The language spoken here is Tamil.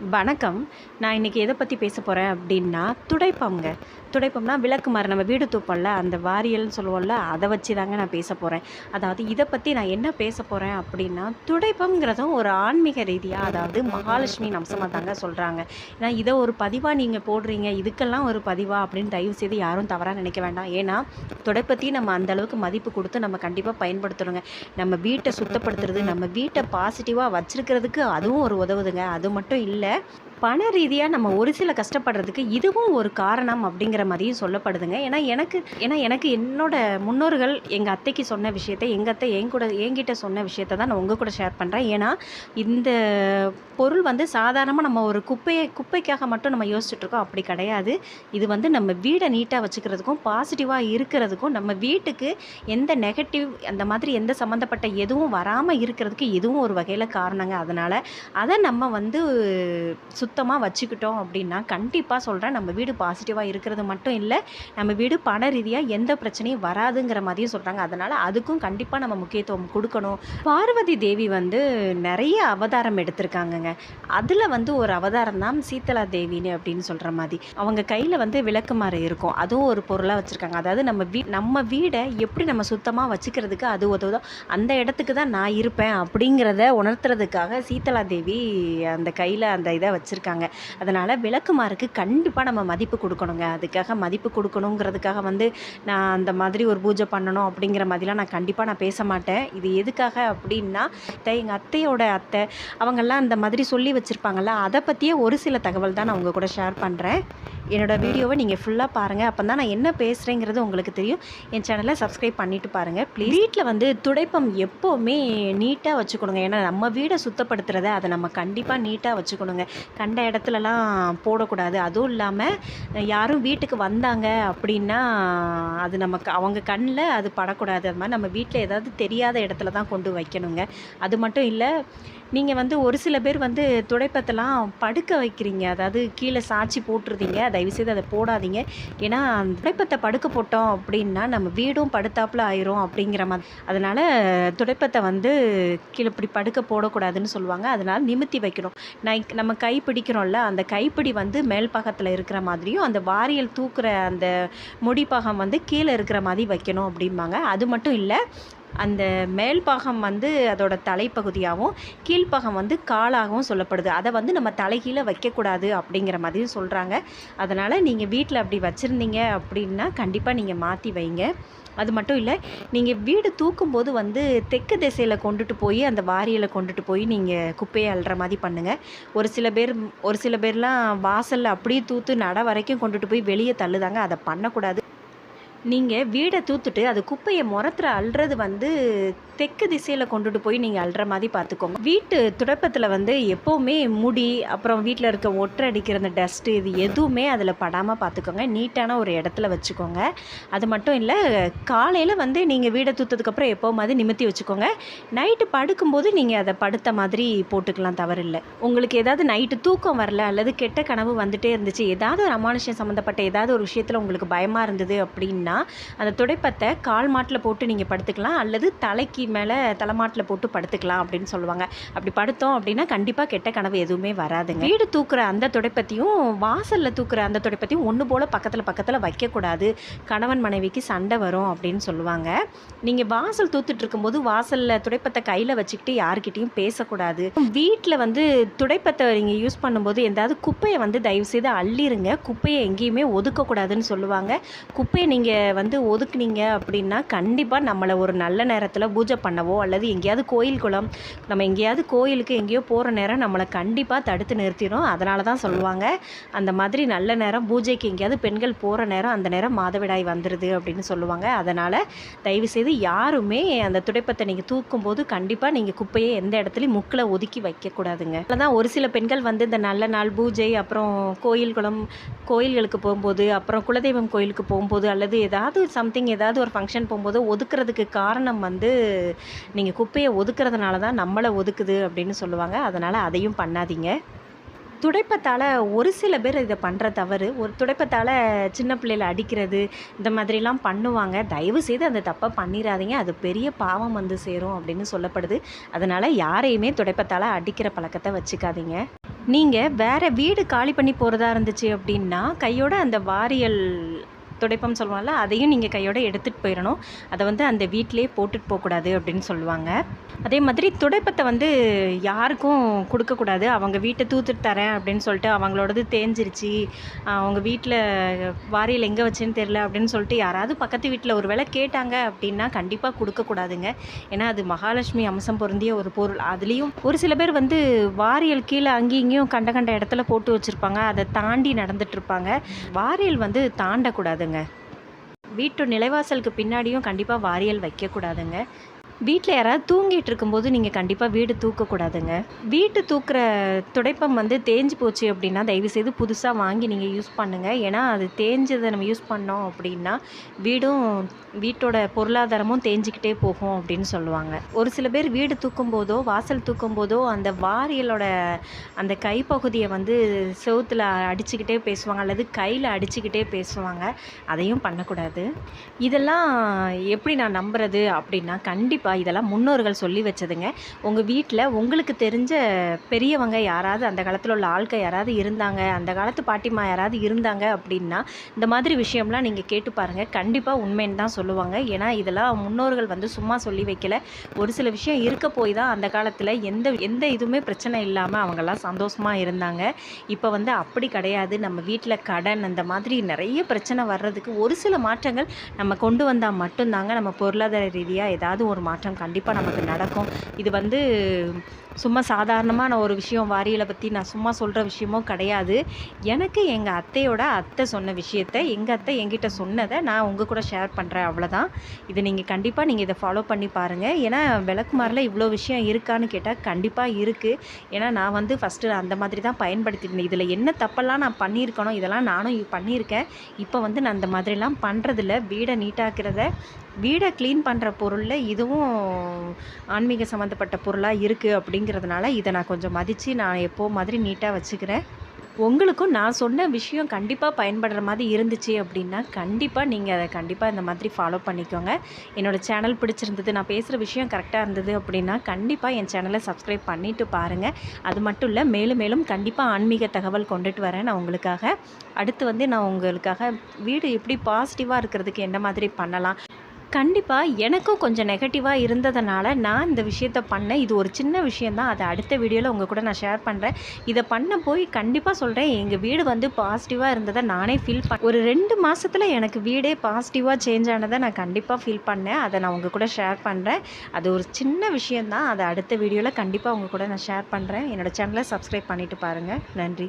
வணக்கம். நான் இன்றைக்கி எதை பற்றி பேச போகிறேன் அப்படின்னா துடைப்பம்ங்க. துடைப்பம்னா விளக்கு மாதிரி நம்ம வீடு தூப்பம்ல அந்த வாரியல்னு சொல்லுவோம்ல அதை வச்சு தாங்க நான் பேச போகிறேன் அதாவது இதை பற்றி நான் என்ன பேச போகிறேன் அப்படின்னா துடைப்பம்ங்கிறதும் ஒரு ஆன்மீக ரீதியாக அதாவது மகாலட்சுமி அம்சமாக தாங்க சொல்கிறாங்க ஏன்னா இதை ஒரு பதிவாக நீங்கள் போடுறீங்க இதுக்கெல்லாம் ஒரு பதிவாக அப்படின்னு தயவு செய்து யாரும் தவறாக நினைக்க வேண்டாம். ஏன்னா துடைப்பத்தையும் நம்ம அந்தளவுக்கு மதிப்பு கொடுத்து நம்ம கண்டிப்பாக பயன்படுத்தணுங்க. நம்ம வீட்டை சுத்தப்படுத்துறது நம்ம வீட்டை பாசிட்டிவாக வச்சுருக்கிறதுக்கு அதுவும் ஒரு உதவுதுங்க. அது மட்டும் இல்லை there பண ரீதியாக நம்ம ஒரு சில கஷ்டப்படுறதுக்கு இதுவும் ஒரு காரணம் அப்படிங்கிற மாதிரியும் சொல்லப்படுதுங்க. ஏன்னா எனக்கு ஏன்னா எனக்கு என்னோட முன்னோர்கள் எங்கள் அத்தைக்கு சொன்ன விஷயத்த எங்கள் அத்தை என் கூட என்கிட்ட சொன்ன விஷயத்த தான் நான் உங்கள் கூட ஷேர் பண்ணுறேன் ஏன்னா இந்த பொருள் வந்து சாதாரணமாக நம்ம ஒரு குப்பையை குப்பைக்காக மட்டும் நம்ம யோசிச்சுட்ருக்கோம் அப்படி கிடையாது. இது வந்து நம்ம வீடை நீட்டாக வச்சுக்கிறதுக்கும் பாசிட்டிவாக இருக்கிறதுக்கும் நம்ம வீட்டுக்கு எந்த நெகட்டிவ் அந்த மாதிரி எந்த சம்மந்தப்பட்ட எதுவும் வராமல் இருக்கிறதுக்கு இதுவும் ஒரு வகையில் காரணங்க. அதனால் அதை நம்ம வந்து சு சுத்தமாக வச்சுக்கிட்டோம் அப்படின்னா கண்டிப்பாக சொல்கிறேன் நம்ம வீடு பாசிட்டிவாக இருக்கிறது மட்டும் இல்லை நம்ம வீடு பண ரீதியாக எந்த பிரச்சனையும் வராதுங்கிற மாதிரியும் சொல்கிறாங்க அதனால் அதுக்கும் கண்டிப்பாக நம்ம முக்கியத்துவம் கொடுக்கணும். பார்வதி தேவி வந்து நிறைய அவதாரம் எடுத்திருக்காங்கங்க. அதில் வந்து ஒரு அவதாரம் தான் சீத்தலா தேவின்னு அப்படின்னு சொல்கிற மாதிரி. அவங்க கையில் வந்து விளக்குமாறு இருக்கும். அதுவும் ஒரு பொருளாக வச்சுருக்காங்க. அதாவது நம்ம வீ நம்ம வீடை எப்படி நம்ம சுத்தமாக வச்சுக்கிறதுக்கு அது உதவுதோ அந்த இடத்துக்கு தான் நான் இருப்பேன் அப்படிங்கிறத உணர்த்துறதுக்காக சீத்தலா தேவி அந்த கையில் அந்த இதை வச்சுருக்காங்க. அதனால் விளக்குமாருக்கு கண்டிப்பாக நம்ம மதிப்பு கொடுக்கணுங்க. அதுக்காக மதிப்பு கொடுக்கணுங்கிறதுக்காக வந்து நான் அந்த மாதிரி ஒரு பூஜை பண்ணணும் அப்படிங்கிற மாதிரிலாம் நான் கண்டிப்பாக நான் பேச மாட்டேன். இது எதுக்காக அப்படின்னா எங்கள் அத்தையோட அத்தை அவங்கெல்லாம் அந்த மாதிரி சொல்லி வச்சுருப்பாங்கள்ல அதை பற்றியே ஒரு சில தகவல் தான் நான் உங்கள் கூட ஷேர் பண்ணுறேன் என்னோடய வீடியோவை நீங்கள் ஃபுல்லாக பாருங்கள் அப்போ தான் நான் என்ன பேசுகிறேங்கிறது உங்களுக்கு தெரியும். என் சேனலை சப்ஸ்கிரைப் பண்ணிவிட்டு பாருங்கள் ப்ளீஸ் வீட்டில் வந்து துடைப்பம் எப்போவுமே நீட்டாக வச்சுக்கணுங்க. ஏன்னா நம்ம வீடை சுத்தப்படுத்துகிறத அதை நம்ம கண்டிப்பாக நீட்டாக வச்சுக்கணுங்க. கண்ட இடத்துலலாம் போடக்கூடாது. அதுவும் இல்லாமல் யாரும் வீட்டுக்கு வந்தாங்க அப்படின்னா அது நமக்கு அவங்க கண்ணில் அது படக்கூடாது. அது மாதிரி நம்ம வீட்டில் ஏதாவது தெரியாத இடத்துல தான் கொண்டு வைக்கணுங்க. அது மட்டும் இல்லை நீங்கள் வந்து ஒரு சில பேர் வந்து துடைப்பத்தெல்லாம் படுக்க வைக்கிறீங்க. அதாவது கீழே சாய்ச்சி போட்டுருதீங்க. தயவுசெய்து அதை போடாதீங்க. ஏன்னா அந்த துடைப்பத்தை படுக்க போட்டோம் அப்படின்னா நம்ம வீடும் படுத்தாப்புல ஆயிரும் அப்படிங்கிற மாதிரி அதனால் துடைப்பத்தை வந்து கீழே இப்படி படுக்க போடக்கூடாதுன்னு சொல்லுவாங்க. அதனால் நிமித்தி வைக்கணும். நை நம்ம கை பிடிக்கிறோம்ல அந்த கைப்பிடி வந்து மேல் பாகத்தில் இருக்கிற மாதிரியும் அந்த வாரியல் தூக்குற அந்த முடிப்பாகம் வந்து கீழே இருக்கிற மாதிரி வைக்கணும் அப்படிம்பாங்க. அது மட்டும் இல்லை அந்த மேல் பாகம் வந்து அதோட தலைப்பகுதியாகவும் கீழ்ப்பாகம் வந்து காலாகவும் சொல்லப்படுது. அதை வந்து நம்ம தலைகீழே வைக்கக்கூடாது அப்படிங்கிற மாதிரியும் சொல்கிறாங்க அதனால் நீங்கள் வீட்டில் அப்படி வச்சுருந்தீங்க அப்படின்னா கண்டிப்பாக நீங்கள் மாற்றி வைங்க. அது மட்டும் இல்லை நீங்கள் வீடு தூக்கும்போது வந்து தெற்கு திசையில் கொண்டுட்டு போய் அந்த வாரியில் கொண்டுட்டு போய் நீங்கள் குப்பையை அள்ளுற மாதிரி பண்ணுங்கள் ஒரு சில பேர் ஒரு சில பேர்லாம் வாசலில் அப்படியே தூத்து நட வரைக்கும் கொண்டுட்டு போய் வெளியே தள்ளுதாங்க. அதை பண்ணக்கூடாது. நீங்கள் வீடை தூத்துட்டு அது குப்பையை முரத்தில் அள்ளுறது வந்து தெற்கு திசையில் கொண்டுட்டு போய் நீங்கள் அள்ளுற மாதிரி பார்த்துக்கோங்க. வீட்டு துடைப்பத்தில் வந்து எப்போவுமே முடி அப்புறம் வீட்டில் இருக்க ஒற்றை அடிக்கிற அந்த டஸ்ட்டு இது எதுவுமே அதில் படாமல் பார்த்துக்கோங்க. நீட்டான ஒரு இடத்துல வச்சுக்கோங்க. அது மட்டும் இல்லை காலையில் வந்து நீங்கள் வீடை தூத்ததுக்கப்புறம் எப்போ மாதிரி நிமித்தி வச்சுக்கோங்க. நைட்டு படுக்கும்போது நீங்கள் அதை படுத்த மாதிரி போட்டுக்கலாம் தவறில்லை. உங்களுக்கு ஏதாவது நைட்டு தூக்கம் வரல அல்லது கெட்ட கனவு வந்துட்டே இருந்துச்சு ஏதாவது ஒரு அமானுஷம் சம்மந்தப்பட்ட ஏதாவது ஒரு விஷயத்தில் உங்களுக்கு பயமாக இருந்தது அப்படின்னா அந்த துடைப்பத்தை கால் மாட்டில் போட்டு நீங்கள் படுத்துக்கலாம் அல்லது தலைக்கு மேலே தலைமாட்டில் போட்டு படுத்துக்கலாம் அப்படின்னு சொல்லுவாங்க. அப்படி படுத்தோம் அப்படின்னா கண்டிப்பாக கெட்ட கனவு எதுவுமே வராதுங்க. வீடு தூக்குற அந்த துடைப்பத்தையும் வாசலில் தூக்குற அந்த துடைப்பத்தையும் ஒன்று போல் பக்கத்தில் பக்கத்தில் வைக்கக்கூடாது. கணவன் மனைவிக்கு சண்டை வரும் அப்படின்னு சொல்லுவாங்க. நீங்கள் வாசல் தூத்துட்டு இருக்கும்போது வாசலில் துடைப்பத்தை கையில் வச்சுக்கிட்டு யாருக்கிட்டேயும் பேசக்கூடாது. வீட்டில் வந்து துடைப்பத்தை நீங்கள் யூஸ் பண்ணும்போது எந்தாவது குப்பையை வந்து தயவுசெய்து அள்ளிருங்க. குப்பையை எங்கேயுமே ஒதுக்கக்கூடாதுன்னு சொல்லுவாங்க. குப்பையை நீங்கள் வந்து ஒதுக்குனீங்க அப்படின்னா கண்டிப்பாக நம்மளை ஒரு நல்ல நேரத்தில் பூஜை பண்ணவோ அல்லது எங்கேயாவது கோயில் குளம் நம்ம எங்கேயாவது கோயிலுக்கு எங்கேயோ போகிற நேரம் நம்மளை கண்டிப்பாக தடுத்து நிறுத்திடும் அதனால தான் சொல்லுவாங்க அந்த மாதிரி நல்ல நேரம் பூஜைக்கு எங்கேயாவது பெண்கள் போகிற நேரம் அந்த நேரம் மாதவிடாய் வந்துடுது அப்படின்னு சொல்லுவாங்க. அதனால் தயவுசெய்து யாருமே அந்த துடைப்பத்தை நீங்கள் தூக்கும்போது கண்டிப்பாக நீங்கள் குப்பையை எந்த இடத்துலையும் முக்கில் ஒதுக்கி வைக்கக்கூடாதுங்க தான் ஒரு சில பெண்கள் வந்து இந்த நல்ல நாள் பூஜை அப்புறம் கோயில் குளம் கோயில்களுக்கு போகும்போது அப்புறம் குலதெய்வம் கோயிலுக்கு போகும்போது அல்லது ஏதாவது சம்திங் ஏதாவது ஒரு ஃபங்க்ஷன் போகும்போது ஒதுக்குறதுக்கு காரணம் வந்து நீங்கள் குப்பையை ஒதுக்குறதுனால தான் நம்மளை ஒதுக்குது அப்படின்னு சொல்லுவாங்க. அதனால் அதையும் பண்ணாதீங்க. துடைப்பத்தால் ஒரு சில பேர் இதை பண்ணுற தவறு. ஒரு துடைப்பத்தால் சின்ன பிள்ளைகளை அடிக்கிறது இந்த மாதிரிலாம் பண்ணுவாங்க. தயவு செய்து அந்த தப்பை பண்ணிடாதீங்க அது பெரிய பாவம் வந்து சேரும் அப்படின்னு சொல்லப்படுது. அதனால் யாரையுமே துடைப்பத்தால் அடிக்கிற பழக்கத்தை வச்சுக்காதீங்க. நீங்கள் வேறு வீடு காலி பண்ணி போகிறதா இருந்துச்சு அப்படின்னா கையோட அந்த வாரியல் துடைப்பம் சொல்லுவாங்கல்ல அதையும் நீங்கள் கையோட எடுத்துகிட்டு போயிடணும் அதை வந்து அந்த வீட்டிலே போட்டுட்டு போகக்கூடாது அப்படின்னு சொல்லுவாங்க. அதே மாதிரி துடைப்பத்தை வந்து யாருக்கும் கொடுக்கக்கூடாது. அவங்க வீட்டை தூத்துட்டு தரேன் அப்படின்னு சொல்லிட்டு அவங்களோடது தேஞ்சிருச்சு. அவங்க வீட்டில் வாரியல் எங்கே வச்சேன்னு தெரில அப்படின்னு சொல்லிட்டு யாராவது பக்கத்து வீட்டில் ஒரு வேளை கேட்டாங்க அப்படின்னா கண்டிப்பாக கொடுக்கக்கூடாதுங்க. ஏன்னா அது மகாலட்சுமி அம்சம் பொருந்திய ஒரு பொருள். அதுலேயும் ஒரு சில பேர் வந்து வாரியல் கீழே அங்கேயும் இங்கேயும் கண்ட கண்ட இடத்துல போட்டு வச்சுருப்பாங்க. அதை தாண்டி நடந்துட்டு இருப்பாங்க. வாரியல் வந்து தாண்டக்கூடாதுங்க. வீட்டு நிலைவாசலுக்கு பின்னாடியும் கண்டிப்பாக வாரியல் வைக்கக்கூடாதுங்க. வீட்டில் யாராவது தூங்கிட்டு இருக்கும்போது நீங்கள் கண்டிப்பாக வீடு தூக்கக்கூடாதுங்க. வீட்டு தூக்குற துடைப்பம் வந்து தேஞ்சு போச்சு அப்படின்னா தயவுசெய்து புதுசாக வாங்கி நீங்கள் யூஸ் பண்ணுங்கள் ஏன்னா அது தேஞ்சதை நம்ம யூஸ் பண்ணோம் அப்படின்னா வீடும் வீட்டோட பொருளாதாரமும் தேஞ்சிக்கிட்டே போகும் அப்படின்னு சொல்லுவாங்க. ஒரு சில பேர் வீடு தூக்கும் போதோ வாசல் தூக்கும் போதோ அந்த வாரியலோட அந்த கைப்பகுதியை வந்து செவுத்தில் அடிச்சுக்கிட்டே பேசுவாங்க அல்லது கையில் அடிச்சுக்கிட்டே பேசுவாங்க. அதையும் பண்ணக்கூடாது. இதெல்லாம் எப்படி நான் நம்புறது அப்படின்னா கண்டிப்பாக இதெல்லாம் முன்னோர்கள் சொல்லி வச்சதுங்க. உங்கள் வீட்டில் உங்களுக்கு தெரிஞ்ச பெரியவங்க யாராவது அந்த காலத்தில் உள்ள ஆட்கள் யாராவது இருந்தாங்க அந்த காலத்து பாட்டிமா யாராவது இருந்தாங்க அப்படின்னா இந்த மாதிரி விஷயம்லாம் நீங்கள் கேட்டு பாருங்கள் கண்டிப்பாக உண்மைன்னு தான் சொல்லுவாங்க. ஏன்னா இதெல்லாம் முன்னோர்கள் வந்து சும்மா சொல்லி வைக்கல. ஒரு சில விஷயம் இருக்க போய் தான் அந்த காலத்தில் எந்த எந்த இதுவுமே பிரச்சனை இல்லாமல் அவங்கெல்லாம் சந்தோஷமாக இருந்தாங்க. இப்போ வந்து அப்படி கிடையாது. நம்ம வீட்டில் கடன் அந்த மாதிரி நிறைய பிரச்சனை வர்றதுக்கு ஒரு சில மாற்றங்கள் நம்ம கொண்டு வந்தால் மட்டும்தாங்க நம்ம பொருளாதார ரீதியாக ஏதாவது ஒரு மாற்றம் கண்டிப்பாக நமக்கு நடக்கும். இது வந்து சும்மா சாதாரணமான ஒரு விஷயம் வாரியலை பற்றி நான் சும்மா சொல்கிற விஷயமும் கிடையாது. எனக்கு எங்கள் அத்தையோட அத்தை சொன்ன விஷயத்தை எங்கள் அத்தை எங்கிட்ட சொன்னதை நான் உங்கள் கூட ஷேர் பண்ணுறேன் அவ்வளோதான் இதை நீங்கள் கண்டிப்பாக நீங்கள் இதை ஃபாலோ பண்ணி பாருங்கள் ஏன்னா விளக்குமாரில் இவ்வளோ விஷயம் இருக்கான்னு கேட்டால் கண்டிப்பாக இருக்குது ஏன்னா நான் வந்து ஃபஸ்ட்டு அந்த மாதிரி தான் பயன்படுத்தியிருந்தேன் இதில் என்ன தப்பெல்லாம் நான் பண்ணியிருக்கணும் இதெல்லாம் நானும் பண்ணியிருக்கேன். இப்போ வந்து நான் அந்த மாதிரிலாம் பண்ணுறதில்ல வீடை நீட்டாக்கிறத வீடை க்ளீன் பண்ணுற பொருளில் இதுவும் ஆன்மீக சம்மந்தப்பட்ட பொருளாக இருக்குது அப்படிங்கிறதுனால இதை நான் கொஞ்சம் மதித்து நான் எப்போ மாதிரி நீட்டாக வச்சுக்கிறேன். உங்களுக்கும் நான் சொன்ன விஷயம் கண்டிப்பாக பயன்படுற மாதிரி இருந்துச்சு அப்படின்னா கண்டிப்பாக நீங்கள் அதை கண்டிப்பாக இந்த மாதிரி ஃபாலோ பண்ணிக்கோங்க. என்னோடய சேனல் பிடிச்சிருந்தது நான் பேசுகிற விஷயம் கரெக்டாக இருந்தது அப்படின்னா கண்டிப்பாக என் சேனலை சப்ஸ்கிரைப் பண்ணிவிட்டு பாருங்கள் அது மட்டும் இல்லை மேலும் மேலும் கண்டிப்பாக ஆன்மீக தகவல் கொண்டுட்டு வரேன் நான் உங்களுக்காக. அடுத்து வந்து நான் உங்களுக்காக வீடு எப்படி பாசிட்டிவாக இருக்கிறதுக்கு என்ன மாதிரி பண்ணலாம்? கண்டிப்பாக எனக்கும் கொஞ்சம் நெகட்டிவாக இருந்ததுனால நான் இந்த விஷயத்த பண்ணேன். இது ஒரு சின்ன விஷயந்தான் அதை அடுத்த வீடியோவில் உங்கள் கூட நான் ஷேர் பண்ணுறேன் இதை பண்ண போய் கண்டிப்பாக சொல்கிறேன் எங்கள் வீடு வந்து பாசிட்டிவாக இருந்ததை நானே ஃபீல் பண்ண ஒரு ரெண்டு மாதத்தில் எனக்கு வீடே பாசிட்டிவாக சேஞ்ச் ஆனதை நான் கண்டிப்பாக ஃபீல் பண்ணேன். அதை நான் உங்கள் கூட ஷேர் பண்ணுறேன் அது ஒரு சின்ன விஷயந்தான் அதை அடுத்த வீடியோவில் கண்டிப்பாக உங்கள் கூட நான் ஷேர் பண்ணுறேன் என்னோடய சேனலை சப்ஸ்கிரைப் பண்ணிவிட்டு பாருங்கள் நன்றி.